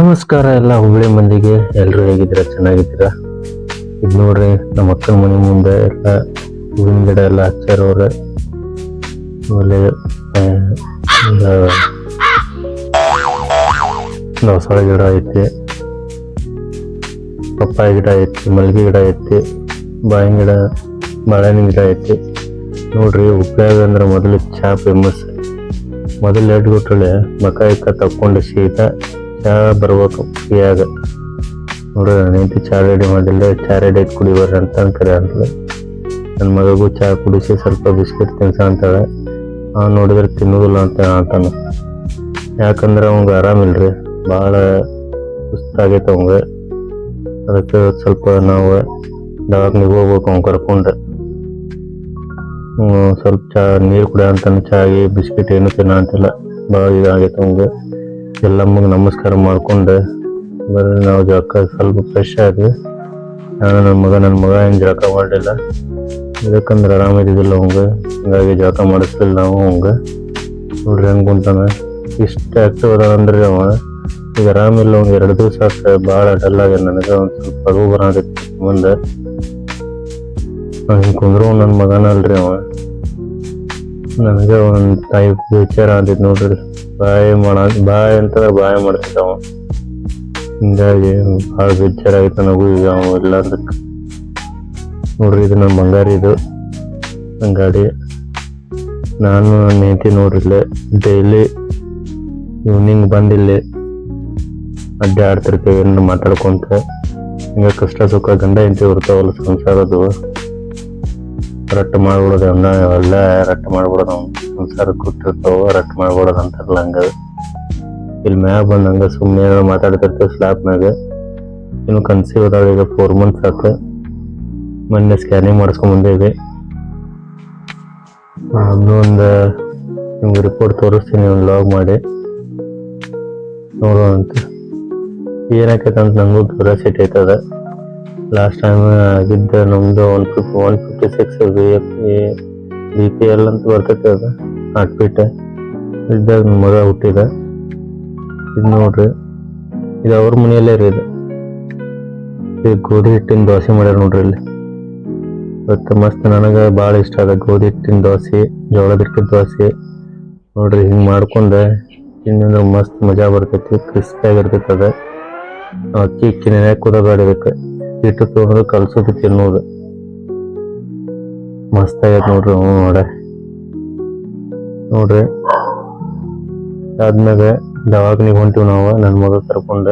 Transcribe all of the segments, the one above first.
ನಮಸ್ಕಾರ ಎಲ್ಲ ಹುಬ್ಳಿ ಮಂದಿಗೆ. ಎಲ್ಲರೂ ಹೇಗಿದ್ದೀರಾ? ಚೆನ್ನಾಗಿದ್ದೀರಾ? ಇದು ನೋಡ್ರಿ, ನಮ್ಮ ಅಕ್ಕನ ಮನೆ ಮುಂದೆ ಎಲ್ಲ ಹೂವಿನ ಗಿಡ ಎಲ್ಲ ಹಚ್ಚಾರ ಅವ್ರ ಆಮೇಲೆ ದಾಸವಾಳ ಗಿಡ ಐತಿ, ಪಪ್ಪಾಯಿ ಗಿಡ ಐತಿ, ಮಲ್ಲಿಗೆ ಗಿಡ ಐತಿ ಬಾಯಿನ ಗಿಡ, ಬಾಳೆಹಣ್ಣಿನ ಗಿಡ ಐತಿ. ನೋಡ್ರಿ, ಉಪಯೋಗ ಅಂದ್ರೆ ಮೊದಲು ಚಾ ಫೇಮಸ್ ಮೊದಲು ಎರಡು ಗುಟ್ಟಳೆ ಮಕ ಇಕ್ಕ ತಕ್ಕೊಂಡು ಸೀದಾ ಚಹಾ ಬರ್ಬೇಕು? ಫ್ರೀಯಾಗ ನೋಡ್ರಿ ನನ್ನ ಚಹಾ ರೆಡಿ ಮಾಡಿಲ್ಲ ಚಾ ರೆಡಿ ಐತಿ ಕುಡಿಬಾರ್ರಿ ಅಂತ ಅಂತಾರೆ ಅಂತಲ್ಲ ನನ್ನ ಮಗಗೂ ಚಹಾ ಕುಡಿಸಿ ಸ್ವಲ್ಪ ಬಿಸ್ಕಿಟ್ ತಿನ್ಸ ಅಂತಾಳೆ. ಆ ನೋಡಿದ್ರೆ ತಿನ್ನೋದಿಲ್ಲ ಅಂತ ಅಂತಾನ. ಯಾಕಂದ್ರೆ ಅವಂಗೆ ಆರಾಮಿಲ್ರಿ ಭಾಳ ಸುಸ್ತಾಗೈತೆ ಅವಂಗೆ. ಅದಕ್ಕೆ ಸ್ವಲ್ಪ ನಾವು ದವಾಖಾನಿಗೆ ಹೋಗ್ಬೇಕು ಅವ್ನು ಕರ್ಕೊಂಡು. ಸ್ವಲ್ಪ ಚಾ ನೀರು ಕುಡಿಯೋ ಅಂತಾನೆ. ಚಾಗಿ, ಬಿಸ್ಕಿಟ್ ಏನು ತಿನ್ನ ಅಂತಿಲ್ಲ ಭಾಳ ಇದಾಗೈತೆ ಅವಂಗ. ಎಲ್ಲಮ್ಮಗೆ ನಮಸ್ಕಾರ ಮಾಡ್ಕೊಂಡು ಬರೀ ನಾವು ಜಳಕ ಸ್ವಲ್ಪ ಫ್ರೆಶ್ ಆಗಿ. ನಾನು ನನ್ನ ಮಗ ನನ್ನ ಮಗ ಏನು ಜಳಕ ಮಾಡಲಿಲ್ಲ. ಇದಕ್ಕಂದ್ರೆ ಆರಾಮಿದ್ದಿಲ್ಲ ಅವಂಗೆ ಹಂಗಾಗಿ ಜಳಕ ಮಾಡಿಸ್ಲಿಲ್ಲ ನಾವು ಅವಂಗೆ ನೋಡ್ರಿ ಹೆಂಗೆ ಕುಂತಾನೆ. ಇಷ್ಟ ಆಕ್ಟಿವ್ ಅದ ಅಂದ್ರೆ ಅವ. ಈಗ ಆರಾಮಿಲ್ಲ ಅವ್ನು ಎರಡು ದಿವಸ ಆಗ್ತದೆ ಭಾಳ ಡಲ್ ಆಗ್ಯದ ನನಗೆ. ಒಂದು ಸ್ವಲ್ಪ ಅದು ಬರಾಕೈತಿ ಮುಂದೆ. ಹಿಂಗೆ ಕುಂದ್ರು ನನ್ನ ಮಗನಲ್ರಿ ಅವ. ನನಗೆ ಒಂದು ಟೈಪ್ ವಿಚಾರ ಅಂತಿತ್ತು ನೋಡ್ರಿ. ಬಾಯಿ ಮಾಡ, ಬಾಯಿ ಅಂತಂದ್ರೆ ಬಾಯಿ ಅವ. ಹಿಂಗಾಗಿ ಭಾಳ ಬೇಜಾರ ಆಯ್ತು ನನಗೂ ಈಗ ಅವ ಇಲ್ಲ ಅದಕ್ಕೆ ನೋಡ್ರಿ ಇದು ನನ್ನ ಬಂಗಾರಿ ಇದು. ನನ್ನ ಗಾಡಿ. ನಾನು ನನ್ನ ಹೆಂಡತಿ ನೋಡ್ರಿ ಇಲ್ಲೇ ಡೈಲಿ ಈವ್ನಿಂಗ್ ಬಂದಿಲ್ಲಿ ಅಡ್ಡಾಡ್ತಿರ್ತೇವೆ ಮಾತಾಡ್ಕೊಂತ. ಹಿಂಗೆ ಕಷ್ಟ ಸುಖ ಗಂಡ ಹೆಂಡತಿ ಇರ್ತಾವಲ್ಲ ಸಂಸಾರದು ರಟ್ಟು ಮಾಡ್ಬಿಡೋದು ಅವನ್ನ ಎಲ್ಲ ರಟ್ಟು ಮಾಡ್ಬಿಡೋದು ಸಂಸಾರ ಕೂತಿರ್ತಾವ, ರಟ್ಟು ಮಾಡ್ಬಿಡೋದು ಅಂತಾರಲ್ಲ ಹಂಗ ಇಲ್ಲಿ ಮ್ಯಾಗ ಬಂದಂಗೆ ಹಂಗ ಸುಮ್ಮನೆ ಮಾತಾಡ್ತಿರ್ತೇವೆ ಸ್ಲ್ಯಾಬ್ ಮ್ಯಾಗ. ಇನ್ನು ಕನ್ಸೀವ್ ಅದಾವ ಈಗ ಫೋರ್ ಮಂತ್ಸ್ ಆತ ಮೊನ್ನೆ ಸ್ಕ್ಯಾನಿಂಗ್ ಮಾಡಿಸ್ಕೊಂಡ್ ಬಂದೇವಿ ಅದನ್ನು ಒಂದು ನಿಮ್ಗೆ ರಿಪೋರ್ಟ್ ತೋರಿಸ್ತೀನಿ, ಒಂದು ಲಾಗ್ ಮಾಡಿ. ನೋಡೋಣ ಅಂತ ಏನಾಕೈತೆ ಅಂತ ನನಗೂ ಕ್ಯೂರಿಯಾಸಿಟಿ ಐತದ. ಲಾಸ್ಟ್ ಟೈಮ್ ಆಗಿದ್ದ ನಮ್ದು one fifty one fifty six B F B P L ಅಂತ ಬರ್ತೈತೆ ಅದು ಹಾರ್ಟ್ ಬೀಟ್ ಇದ್ದಾಗ ಮಗ ಹುಟ್ಟಿದ. ಇದು ನೋಡ್ರಿ, ಇದು ಅವ್ರ ಮನೆಯಲ್ಲೇ ರೀ ಇದು. ಗೋಧಿ ಹಿಟ್ಟಿನ ದೋಸೆ ಮಾಡ್ಯಾರ ನೋಡ್ರಿ ಇಲ್ಲಿ. ಇವತ್ತು ಮಸ್ತ್ ನನಗೆ ಭಾಳ ಇಷ್ಟ ಅದ ಗೋಧಿ ಹಿಟ್ಟಿನ ದೋಸೆ, ಜೋಳದ ಹಿಟ್ಟಿನ ದೋಸೆ. ನೋಡ್ರಿ ಹಿಂಗೆ ಮಾಡ್ಕೊಂಡ ತಿಂದ್ರೆ ಮಸ್ತ್ ಮಜಾ ಬರ್ತೈತಿ ಕ್ರಿಸ್ಪಿಯಾಗಿರ್ತೈತೆ ಅದು. ಅಕ್ಕಿ ಇಕ್ಕಿ ನೆನೆ ಕುದಬೇಡ ಇದಕ್ಕೆ. ಹಿಟ್ಟು ತೊಗೊಂಡು ಕಲ್ಸೋದು ತಿನ್ನೋದು. ಮಸ್ತ್ ಆಗೈತೆ ನೋಡ್ರಿ ಹ್ಞೂ ನೋಡ ನೋಡ್ರಿ. ಆದ್ಮ್ಯಾಗ ದವಾಖಾನಿಗೆ ಹೊಂಟಿವಿ ನಾವು ನನ್ನ ಮಗ ಕರ್ಕೊಂಡು.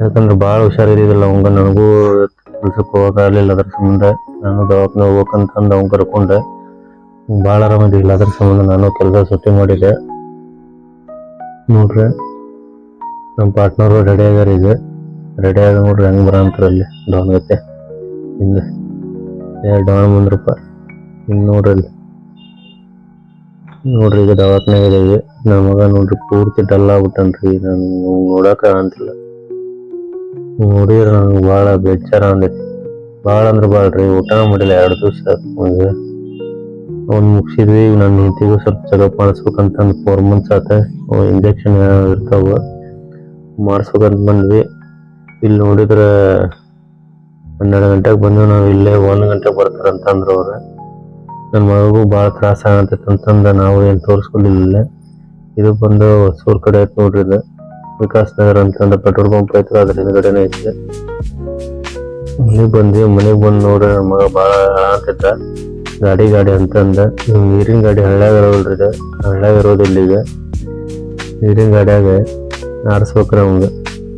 ಯಾಕಂದ್ರೆ ಭಾಳ ಹುಷಾರಿದ್ದಿಲ್ಲ ಅವಂಗ, ನನಗೂ ಕೆಲ್ಸಕ್ಕೆ ಹೋಗಲಿಲ್ಲ ಅದ್ರ ಸಂಬಂಧ. ನಾನು ದವಾಖಾನೆ ಹೋಗ್ಬೇಕಂತಂದು ಅವ್ನು ಕರ್ಕೊಂಡೆ. ಭಾಳ ಆರಾಮಿದ್ದಿಲ್ಲ ಅದ್ರ ಸಂಬಂಧ, ನಾನು ಕೆಲಸ ಸುತ್ತಿ ಮಾಡಿದೆ. ನೋಡ್ರಿ. ನಮ್ಮ ಪಾರ್ಟ್ನರು ರೆಡಿ ಆಗ್ಯಾರ ರೆಡಿ ಆದ ನೋಡ್ರಿ ಹೆಂಗ್ ಬರ ಡಾನ್ ಗತೆ. ಹಿಂದೆ. ಎರಡು ಡೌನ್ ಬಂದ್ರಪ್ಪ. ಹಿಂಗ್ ನೋಡ್ರಿ ಅಲ್ಲಿ. ನೋಡ್ರಿ ಈಗ ದವಾಖಾನೆ ಇದೆ ನಮ್ಮ ಮಗ ನೋಡ್ರಿ ಪೂರ್ತಿ ಡಲ್ ಆಗ್ಬಿಟ್ಟನ್ರಿ. ನಾನು ನೋಡಕ ಅಂತಿಲ್ಲ ನೋಡಿದ್ರೆ ನಂಗೆ ಭಾಳ ಬೇಜಾರ ಅಂದೈತಿ ಭಾಳ ಅಂದ್ರೆ ಭಾಳ ರೀ, ಊಟ ಮಾಡಿಲ್ಲ ಎರಡು ದಿವಸ. ಒಂದು ಅವ್ನು ಮುಗಿಸಿದ್ವಿ. ನನ್ನ ಹೆಂಡತಿಗೂ ಸ್ವಲ್ಪ ಚೆಕಪ್ ಮಾಡಿಸ್ಬೇಕಂತಂದು ಫೋರ್ ಮಂತ್ಸ್ ಆತ. ಇಂಜೆಕ್ಷನ್ ಇರ್ತಾವ. ಮಾಡಿಸ್ಬೇಕಂತ ಬಂದ್ವಿ. ಇಲ್ಲಿ ನೋಡಿದ್ರೆ ಹನ್ನೆರಡು ಗಂಟೆಗೆ ಬಂದು ನಾವು ಇಲ್ಲೇ ಒಂದು ಗಂಟೆಗೆ ಬರ್ತಾರಂತ ಅಂದ್ರು ಅವ್ರು. ನನ್ನ ಮಗಗೂ ಭಾಳ ತ್ರಾಸ ಆಗತ್ತೈತೆ ಅಂತಂದು ನಾವು ಏನು ತೋರಿಸ್ಕೊಂಡಿಲ್ಲ. ಇದು ಬಂದು ಹೊಸೂರ್ ಕಡೆ ಐತೆ ನೋಡ್ರಿ ಇದು. ವಿಕಾಸ್ ನಗರ ಅಂತಂದು ಪೆಟ್ರೋಲ್ ಪಂಪ್ ಐತೆ ಅದ್ರ ಹಿಂದ್ಗಡೆನೇ ಐತೆ. ಮನೆಗೆ ಬಂದ್ವಿ ಮನೆಗೆ ಬಂದು ನೋಡ್ರಿ ನನ್ನ ಮಗ ಭಾಳ ಆಗತ್ತಿದ್ದ ಗಾಡಿ ಗಾಡಿ ಅಂತಂದ. ನೀರಿನ ಗಾಡಿ ಹಳ್ಳ್ಯಾಗ ಇರೋಲ್ರಿ ಇದು. ಹಳ್ಳ್ಯಾಗ ಇರೋದಿಲ್ಲ ಈಗ. ನೀರಿನ ಗಾಡಿಯಾಗ ಆಡಿಸ್ಬೇಕ್ರಿ ಅವಂಗ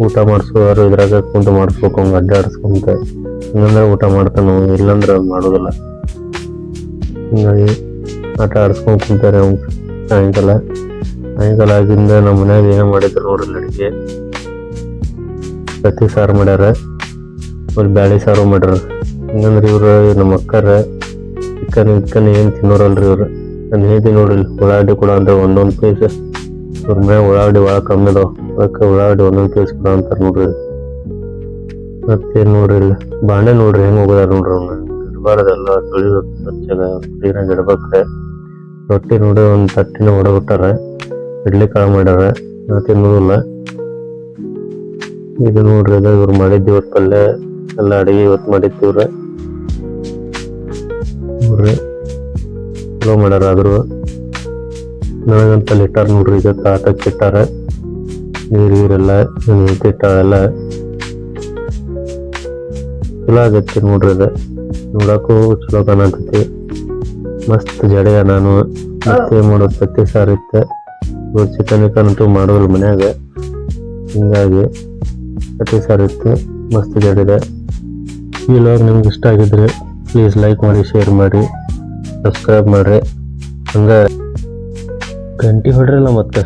ಊಟ ಮಾಡಿಸೋರು ಇದ್ರಾಗ ಕುಂತು ಮಾಡಿಸ್ಬೇಕು, ಹಂಗೆ ಅಡ್ಡಾಡಿಸ್ಕೊಂತ. ಹಂಗಂದ್ರೆ ಊಟ ಮಾಡ್ತಾನೆ ಇಲ್ಲಂದ್ರೆ ಅವ್ನು ಮಾಡೋದಿಲ್ಲ. ಹಿಂಗಾಗಿ ಆಟ ಆಡಿಸ್ಕೊಂಡು ಕುಂತಾರೆ ಅವ್ನು ಸಾಯಂಕಾಲ. ಸಾಯಂಕಾಲ ಆಗಿಂದ ನಮ್ಮ ಮನ್ಯಾಗ ಏನೋ ಮಾಡಿದ್ರು ನೋಡ್ರಿ ಅಡುಗೆ. ಪ್ರತಿ ಸಾರು ಮಾಡ್ಯಾರ. ಒಂದು ಬ್ಯಾಳಿ ಸಾರು ಮಾಡ್ಯಾರ. ಹಂಗಂದ್ರೆ ಇವರು ನಮ್ಮ ಅಕ್ಕರ ಚಿಕನ್ ಚಿಕನ್ ಏನು ತಿನ್ನೋರಲ್ರಿ ಇವ್ರು. ನಾನು ಹೇಗೆ ನೋಡಿಲ್ಲ ಉಳ್ಳಾಗಡ್ಡಿ ಕೂಡ ಅಂದ್ರೆ ಒಂದೊಂದು ಪೀಸ್ ಇವ್ರ ಮ್ಯಾಗ ಉಳ್ಳಾಗಡ್ಡಿ ಭಾಳ ಕಮ್ಮಿ ಅದಾವ. ಅದಕ್ಕೆ ಉಳ್ಳಾಗಡ್ಡಿ ಒಂದೊಂದು ಪೀಸ್ ಕೊಡ ನೋಡ್ರಿ. ಮತ್ತೇನು ನೋಡ್ರಿ ಇಲ್ಲಿ? ಬಾಂಡೆ ನೋಡ್ರಿ, ಹೆಂಗೆ ಹೋಗೋದಾರ ನೋಡ್ರಿ ಅವ್ನ? ಇಡಬಾರ್ದೆಲ್ಲ ತೊಳಿದು ಸ್ವಚ್ಛಗ ಕ್ಲೀನಾಗಿ ಇಡ್ಬೇಕ್ರೆ. ರೊಟ್ಟಿ ನೋಡಿ ಒಂದು ತಟ್ಟಿನ ಹೊಡಬಿಟ್ಟಾರ. ಇಡ್ಲಿ ಕಾಳು ಮಾಡ್ಯಾರ. ನಾ ತಿನ್ನೋದಿಲ್ಲ. ಇದು ನೋಡ್ರಿ, ಅದ ಇವ್ರು ಮಾಡಿದ್ದು ಇವತ್ತು ಪಲ್ಯ. ಎಲ್ಲ ಅಡಿಗೆ ಇವತ್ತು ಮಾಡಿದ್ದು ಇವ್ರ. ನೋಡ್ರಿ. ಚಲೋ ಮಾಡ್ಯಾರ ಆದ್ರು. ನನಗಂತ ಲೆಟರ್ ನೋಡ್ರಿ ಈಗ ತಾಟಕ್ಕೆ ಇಟ್ಟಾರ ನೀರು ಗೀರೆಲ್ಲ ಇಟ್ಟಾಳೆಲ್ಲ ಚಲೋ ಆಗತ್ತೆ ನೋಡ್ರಿ ಅದ. ನೋಡಕ್ಕೂ ಚಲೋ ಕಾಣತೈತಿ ಮಸ್ತ್ ಜಡೆಯ ನಾನು. ಮತ್ತೆ ಮಾಡೋದು ಪ್ರತಿ ಸಾರು ಇತ್ತ ಚಿಕನ್ ಗಿಕನ್ ಅಂತೂ ಮಾಡೋದಿಲ್ಲ ಮನ್ಯಾಗ. ಹಿಂಗಾಗಿ ಪ್ರತಿ ಸಾರು ಇತ್ತು ಮಸ್ತ್ ಜಡಿದೆ ಈ ಲಾಗ್ ನಿಮ್ಗೆ ಇಷ್ಟ ಆಗಿದ್ರೆ ಪ್ಲೀಸ್ ಲೈಕ್ ಮಾಡಿ ಶೇರ್ ಮಾಡಿ ಸಬ್ಸ್ಕ್ರೈಬ್ ಮಾಡ್ರಿ. ಹಂಗ ಗಂಟಿ ಹೊಡ್ರಲ್ಲ ಮತ್ತೆ?